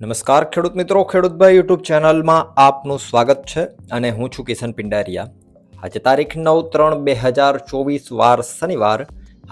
નમસ્કાર ખેડૂત મિત્રો ખેડૂતભાઈ યુટ્યુબ ચેનલમાં આપનું સ્વાગત છે અને હું છું કિશન પિંડારિયા. આજે તારીખ નવ ત્રણ બે હજાર ચોવીસ વાર શનિવાર.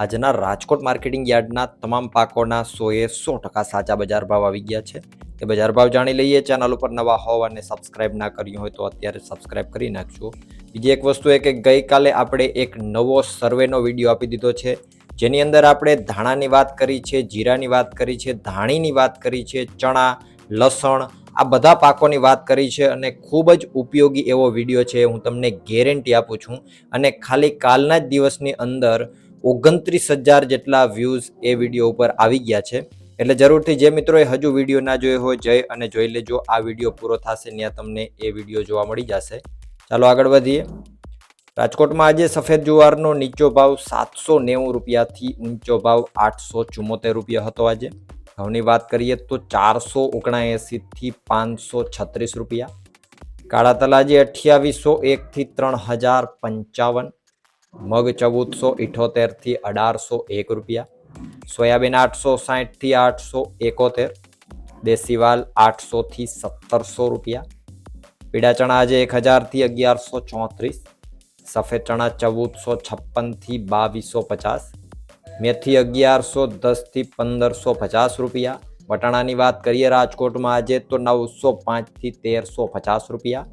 આજના રાજકોટ માર્કેટિંગ યાર્ડના તમામ પાકોના સોએ સો ટકા સાચા બજાર ભાવ આવી ગયા છે. તે બજાર ભાવ જાણી લઈએ, ચેનલ ઉપર નવા હોવ અને સબસ્ક્રાઇબ ના કર્યું હોય તો અત્યારે સબસ્ક્રાઇબ કરી નાખજો. બીજી એક વસ્તુ એ કે ગઈકાલે આપણે એક નવો સર્વેનો વીડિયો આપી દીધો છે. જેની અંદર આપણે ધાણાની વાત કરી છે, જીરાની વાત કરી છે, ધાણીની વાત કરી છે, ચણા લસણ, આ બધા પાકોની વાત કરી છે અને ખૂબ જ ઉપયોગી એવો વીડિયો છે, હું તમને ગેરંટી આપું છું. અને ખાલી કાલના જ દિવસની અંદર ઓગણત્રીસ હજાર જેટલા વ્યૂઝ એ વીડિયો ઉપર આવી ગયા છે. એટલે જરૂરથી જે મિત્રોએ હજુ વીડિયો ના જોયો હોય જઈ અને જોઈ લેજો. આ વીડિયો પૂરો થશે ત્યાં તમને એ વીડિયો જોવા મળી જશે. ચાલો આગળ વધીએ. રાજકોટમાં આજે સફેદ જુવારનો નીચો ભાવ સાતસો નેવું રૂપિયાથી ઊંચો ભાવ આઠસો ચુમ્મોતેર રૂપિયા હતો આજે. ઘઉંની વાત કરીએ તો ચારસો ઓગણએંસીથી પાંચસો છત્રીસ રૂપિયા કાળા તલાજી અઠ્યાવીસો એકથી ત્રણ હજાર પંચાવન મગ ચૌદસો ઇઠોતેરથી અઢારસો એક રૂપિયા સોયાબીન આઠસો સાહીઠથી આઠસો એકોતેર દેશીવાલ આઠસોથી સત્તરસો રૂપિયા પીળા ચણા આજે એક હજારથી અગિયારસો ચોત્રીસ સફેદ ચણા ચૌદસો છપ્પનથી બાવીસો પચાસ મેથી અગિયારસો, દસથી પંદરસો પચાસ રૂપિયા. વટાણાની વાત કરીએ રાજકોટમાં આજે તો નવસો પાંચથી તેરસો પચાસ રૂપિયા.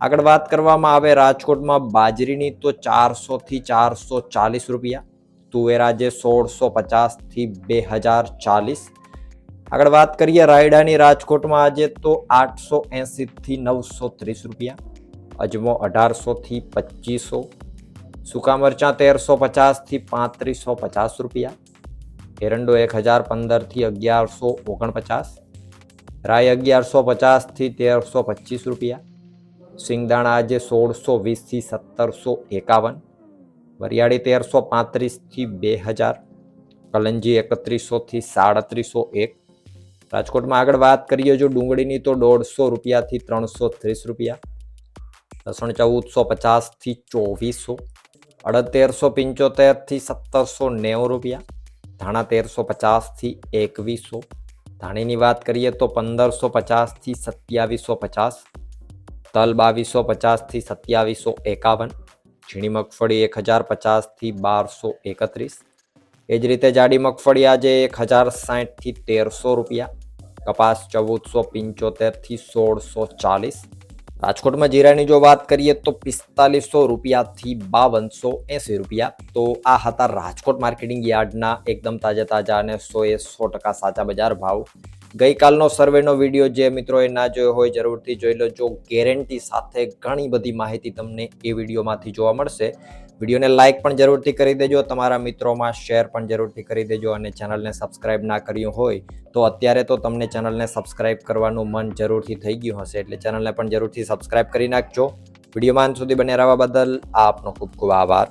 આગળ વાત કરવામાં આવે રાજકોટમાં બાજરીની તો ચારસોથી ચારસો ચાલીસ રૂપિયા. તુવેર આજે સોળસો પચાસથી બે હજાર ચાલીસ. આગળ વાત કરીએ રાયડાની રાજકોટમાં આજે તો આઠસો એંસીથી નવસો ત્રીસ રૂપિયા. અજમો અઢારસોથી પચીસો. સૂકા મરચાં તેરસો પચાસથી પાંત્રીસો પચાસ રૂપિયા એરંડો એક હજાર પંદરથી અગિયારસો ઓગણપચાસ રાય અગિયારસો પચાસથી તેરસો પચીસ રૂપિયા સિંગદાણા આજે સોળસો વીસથી સત્તરસો એકાવન વરિયાળી તેરસો પાંત્રીસથી બે હજાર કલંજી એકત્રીસોથી સાડત્રીસો એક રાજકોટમાં આગળ વાત કરીએ જો ડુંગળીની તો દોઢસો રૂપિયાથી ત્રણસો ત્રીસ રૂપિયા લસણ ચૌદસો પચાસથી ચોવીસો અડતેરસો પંચોતેરથી સત્તરસો નેવું રૂપિયા ધાણા તેરસો પચાસથી એકવીસો ધાણીની વાત કરીએ તો પંદરસો પચાસથી સત્યાવીસો પચાસ તલ બાવીસો પચાસથી સત્યાવીસો એકાવન ઝીણી મગફળી એક હજાર પચાસથી બારસો એકત્રીસ એ જ રીતે જાડી મગફળી આજે એક હજાર સાહીઠથી તેરસો રૂપિયા કપાસ ચૌદસો પંચોતેરથી સોળસો ચાલીસ રાજકોટમાં જીરાની જો વાત કરીએ તો પિસ્તાલીસો રૂપિયાથી બાવનસો એંસી રૂપિયા તો આ હતા રાજકોટ માર્કેટિંગ યાર્ડના એકદમ તાજા તાજા અને સો એ સો ટકા સાચા બજાર ભાવ ગઈકાલનો સર્વેનો વીડિયો જે મિત્રોએ ના જોયો હોય જરૂરથી જોઈ લો. જો ગેરંટી સાથે ઘણી બધી માહિતી તમને એ વિડીયોમાંથી જોવા મળશે. વિડીયોને લાઇક પણ જરૂરથી કરી દેજો, તમારા મિત્રોમાં શેર પણ જરૂરથી કરી દેજો અને ચેનલને સબસ્ક્રાઇબ ના કર્યું હોય તો અત્યારે તો તમને ચેનલને સબસ્ક્રાઇબ કરવાનું મન જરૂરથી થઈ ગયું હશે, એટલે ચેનલને પણ જરૂરથી સબસ્ક્રાઇબ કરી નાખજો. વિડીયોમાં સુધી બને રહેવા બદલ આપનો ખૂબ ખૂબ આભાર.